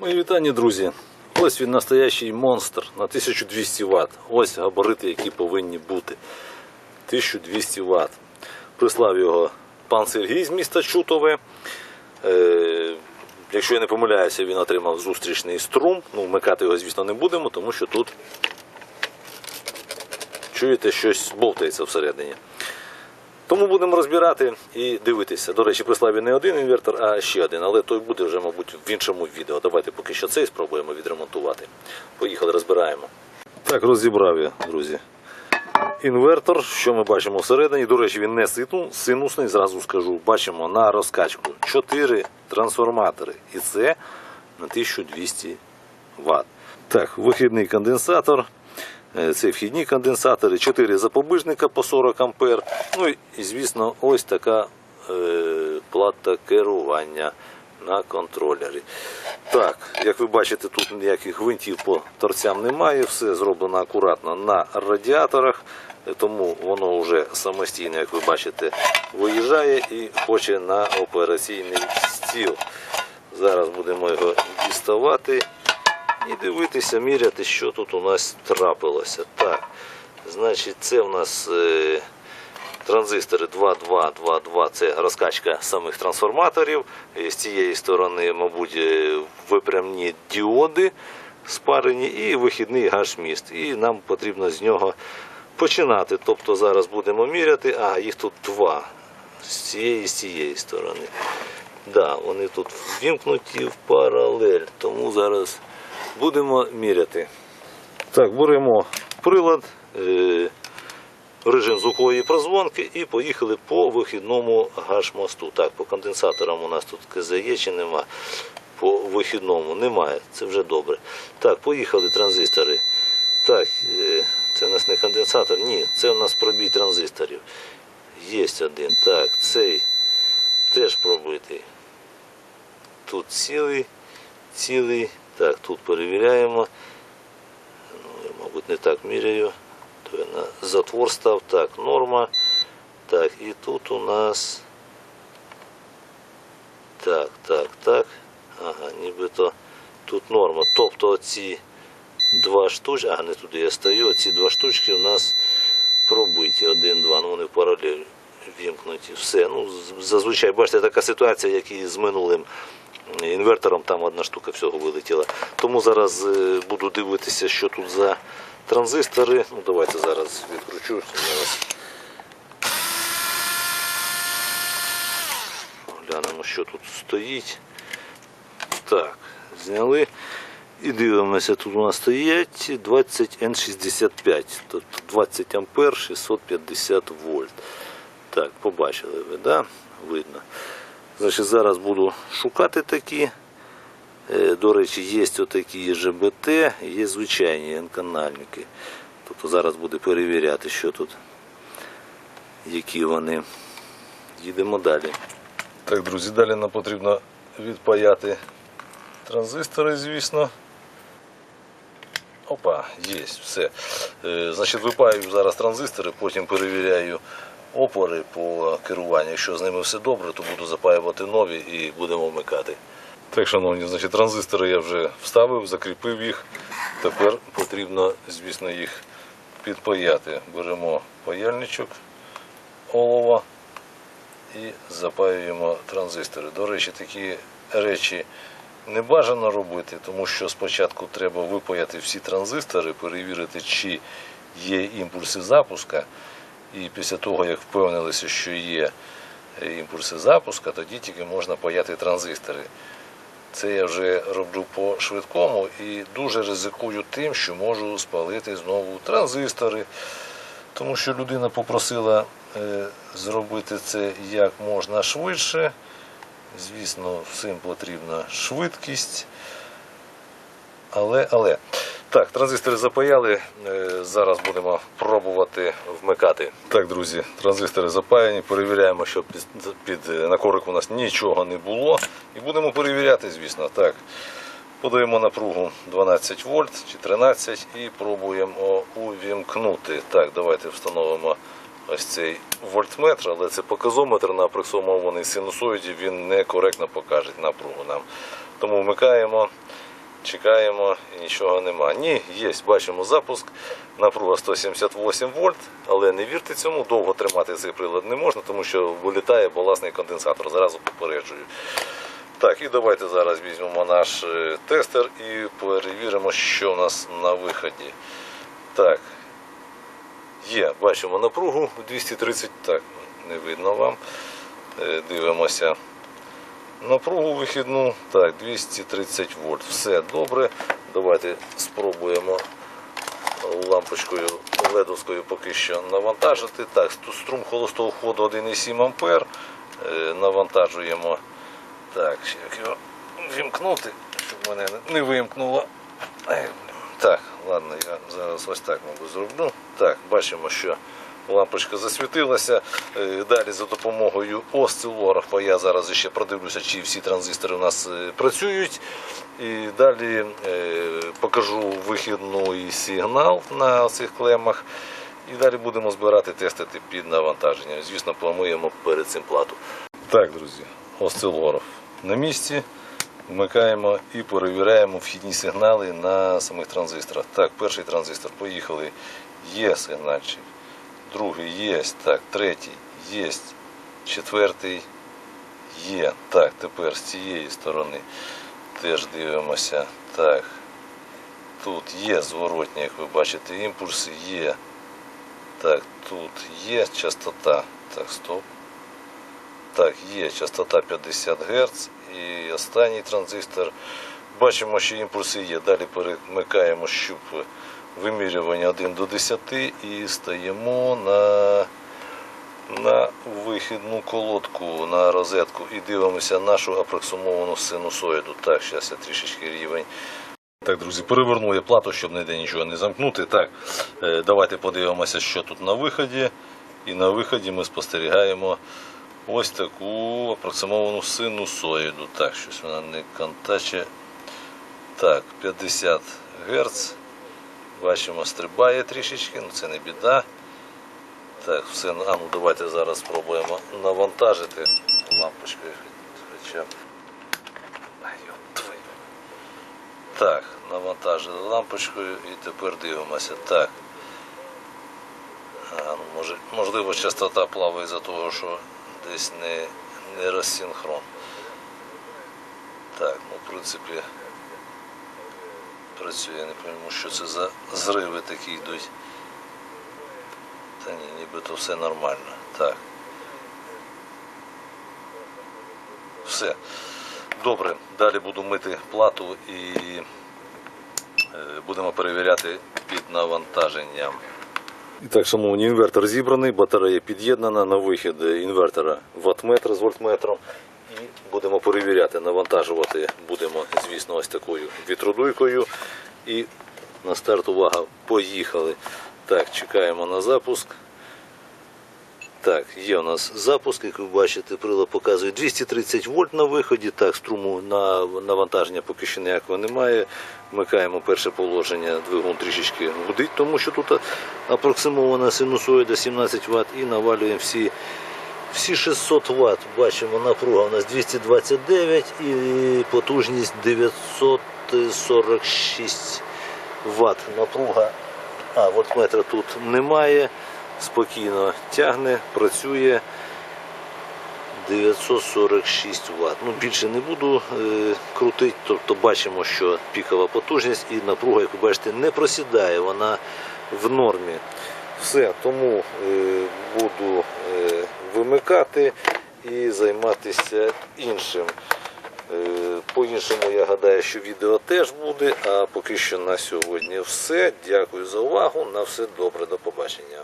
Мої вітання, друзі. Ось він настоящий монстр на 1200 Вт. Ось габарити, які повинні бути. 1200 Вт. Прислав його пан Сергій з міста Чутове. Е, якщо я не помиляюся, він отримав зустрічний струм. Ну, вмикати його, звісно, не будемо, тому що тут чуєте, щось бовтається всередині. Тому будемо розбирати і дивитися. До речі, прислав він не один інвертор, а ще один, але той буде вже, мабуть, в іншому відео. Давайте поки що цей спробуємо відремонтувати. Поїхали, розбираємо. Так, розібрав я, друзі. Інвертор, що ми бачимо всередині. До речі, він не синусний, зразу скажу. Бачимо на розкачку 4 трансформатори. І це на 1200 Вт. Так, вихідний конденсатор. Е, Це вхідні конденсатори, 4 запобіжника по 40 ампер. Ну і, і, звісно, ось така е, плата керування на контролері. Так, як ви бачите, тут ніяких гвинтів по торцям немає, все зроблено акуратно на радіаторах, е, тому воно вже самостійно, як ви бачите, виїжджає і хоче на операційний стіл. Зараз будемо його діставати і дивитися, міряти, що тут у нас трапилося. Так, значить, це у нас е, транзистори 2222, це розкачка самих трансформаторів. З цієї сторони, мабуть, е, випрямні діоди спарені і вихідний гаш-міст. І нам потрібно з нього починати. Тобто зараз будемо міряти, а їх тут два з цієї з цієї сторони. Да, вони тут ввімкнуті в паралель, тому зараз будемо міряти. Так, беремо прилад, е, режим звукової прозвонки і поїхали по вихідному гаш-мосту. Так, по конденсаторам у нас тут КЗ є чи нема. По вихідному немає, це вже добре. Так, поїхали транзистори. Так, е, це у нас не конденсатор, ні, це у нас пробій транзисторів. Є один. Так, цей теж пробитий. Тут цілий, цілий. Так, тут перевіряємо. Ну, я, мабуть, не так міряю. То я на затвор став. Так, норма. Так, і тут у нас. Так, так, так. Ага, нібито тут норма. Тобто ці два штучки, а не туди я стою, ці два штучки у нас пробиті. Один, два, ну вони в паралель вімкнуті. Все. Ну, зазвичай, бачите, така ситуація, як і з минулим інвертором, там одна штука всього вилетіла. Тому зараз е, буду дивитися, що тут за транзистори. Ну, давайте зараз відкручу. Глянемо, що тут стоїть. Так, зняли. І дивимося, тут у нас стоять 20N65, тобто 20 ампер 650 вольт. Так, побачили ви, да? Видно. Значить, зараз буду шукати такі. Е, До речі, є отакі ЖБТ, є звичайні N-канальники. Тобто зараз буду перевіряти, що тут, які вони. Їдемо далі. Так, друзі, далі нам потрібно відпаяти транзистори, звісно. Опа, є, все. Е, значить, випаю зараз транзистори, потім перевіряю опори по керуванню. Якщо з ними все добре, то буду запаювати нові і будемо вмикати. Так, шановні, значить, транзистори я вже вставив, закріпив їх. Тепер потрібно, звісно, їх підпаяти. Беремо паяльничок олова і запаюємо транзистори. До речі, такі речі не бажано робити, тому що спочатку треба випаяти всі транзистори, перевірити, чи є імпульси запуска. І після того, як впевнилися, що є імпульси запуска, тоді тільки можна паяти транзистори. Це я вже роблю по швидкому і дуже ризикую тим, що можу спалити знову транзистори. Тому що людина попросила е, зробити це як можна швидше. Звісно, всім потрібна швидкість. Але, але. Так, транзистори запаяли. е, Зараз будемо пробувати вмикати. Так, друзі, транзистори запаяні. Перевіряємо, щоб під, під е, на у нас нічого не було. І будемо перевіряти, звісно. Так. Подаємо напругу 12 вольт чи 13 і пробуємо увімкнути. Так, давайте встановимо ось цей вольтметр, але це показометр на апресованій синусоїді, він некоректно покаже напругу нам. Тому вмикаємо Чекаємо і нічого нема. Ні, є, бачимо запуск. Напруга 178 вольт, але не вірте цьому, довго тримати цей прилад не можна, тому що вилітає баласний конденсатор. Зразу попереджую. Так, і давайте зараз візьмемо наш е, тестер і перевіримо, що у нас на виході. Так, є, бачимо напругу 230, так, не видно вам. Е, Дивимося. Напругу вихідну, так, 230 вольт. Все добре. Давайте спробуємо лампочкою ледовською поки що навантажити. Так, струм холостого ходу 1,7 ампер. Е, Навантажуємо. Так, як його вімкнути, щоб мене не- не вимкнуло. Так, ладно, я зараз ось так, мабуть, зроблю. Так, бачимо, що лампочка засвітилася. Е, Далі за допомогою осцилографа я зараз ще продивлюся, чи всі транзистори у нас е, працюють. І далі е, покажу вихідний сигнал на цих клемах. І далі будемо збирати, тестити під навантаженням. Звісно, помиємо перед цим плату. Так, друзі, осцилограф на місці. Вмикаємо і перевіряємо вхідні сигнали на самих транзисторах. Так, перший транзистор, поїхали. Є сигнальчик. Другий є. Так, третій є. Четвертий є. Так, тепер з цієї сторони теж дивимося. Так. Тут є зворотні, як ви бачите, імпульси є. Так, тут є частота. Так, стоп. Так, є частота 50 Гц і останній транзистор. Бачимо, що імпульси є. Далі перемикаємо щуп вимірювання 1 до 10 і стаємо на, на вихідну колодку на розетку і дивимося нашу апроксимовану синусоїду. Так, зараз я трішечки рівень. Так, друзі, переверну я плату, щоб ніде нічого не замкнути. Так, е, давайте подивимося, що тут на виході. І на виході ми спостерігаємо ось таку апроксимовану синусоїду. Так, щось вона не контаче. Так, 50 Гц. Бачимо, стрибає трішечки, ну це не біда. Так, все, а ну давайте зараз спробуємо навантажити лампочкою. Хоча б. Так, навантажили лампочкою і тепер дивимося. Так. А, ну, може, можливо, частота плаває за того, що десь не, не розсинхрон. Так, ну в принципі працює, я не пойму, що це за зриви такі йдуть. Та ні, нібито все нормально. Так. Все. Добре, далі буду мити плату і е, будемо перевіряти під навантаженням. І так, шановні, інвертор зібраний, батарея під'єднана на вихід інвертора ваттметр з вольтметром. І будемо перевіряти, навантажувати будемо, звісно, ось такою вітродуйкою. І на старт увага, поїхали. Так, чекаємо на запуск. Так, є у нас запуск, як ви бачите, прилад показує 230 вольт на виході. Так, струму на навантаження поки що ніякого немає. Вмикаємо перше положення, двигун трішечки гудить, тому що тут апроксимована синусоїда 17 Вт і навалюємо всі, всі 600 Вт. Бачимо, напруга у нас 229 і потужність 946 Вт. Напруга, а вольтметра тут немає спокійно тягне, працює 946 Вт. Ну, більше не буду е, крутити, тобто бачимо, що пікова потужність і напруга, як ви бачите, не просідає, вона в нормі. Все, тому е, буду е, вимикати і займатися іншим. Е, По-іншому я гадаю, що відео теж буде. А поки що на сьогодні все. Дякую за увагу. На все добре, до побачення.